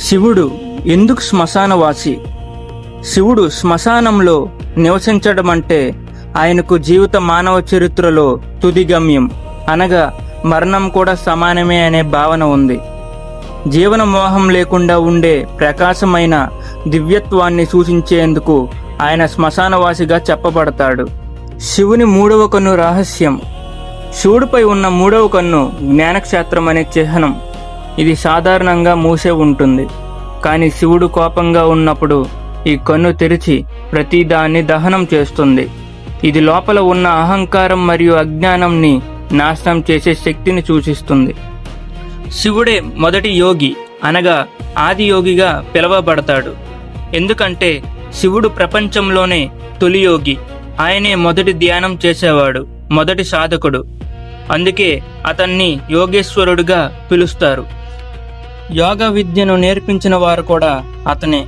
శివుడు ఎందుకు శ్మశానవాసి? శివుడు శ్మశానంలో నివసించడం అంటే ఆయనకు జీవిత మానవ చరిత్రలో తుది గమ్యం. అనగా మరణం కూడా సమానమే అనే భావన ఉంది. జీవన మోహం లేకుండా ఉండే ప్రకాశమైన దివ్యత్వాన్ని సూచించేందుకు ఆయన శ్మశానవాసిగా చెప్పబడతాడు. శివుని మూడవ కన్ను రహస్యం. శివుడిపై ఉన్న మూడవ కన్ను జ్ఞానక్షేత్రం అనే చిహ్నం. ఇది సాధారణంగా మూసే ఉంటుంది. కానీ శివుడు కోపంగా ఉన్నప్పుడు ఈ కన్ను తెరిచి ప్రతిదాన్ని దహనం చేస్తుంది. ఇది లోపల ఉన్న అహంకారం మరియు అజ్ఞానంని నాశనం చేసే శక్తిని సూచిస్తుంది. శివుడే మొదటి యోగి అనగా ఆది యోగిగా పిలువబడతాడు. ఎందుకంటే శివుడు ప్రపంచంలోనే తొలి యోగి. ఆయనే మొదటి ధ్యానం చేసేవాడు మొదటి సాధకుడు. అందుకే అతన్ని యోగేశ్వరుడుగా పిలుస్తారు. యోగ విద్యను నేర్పించిన వారు కూడా అతనే.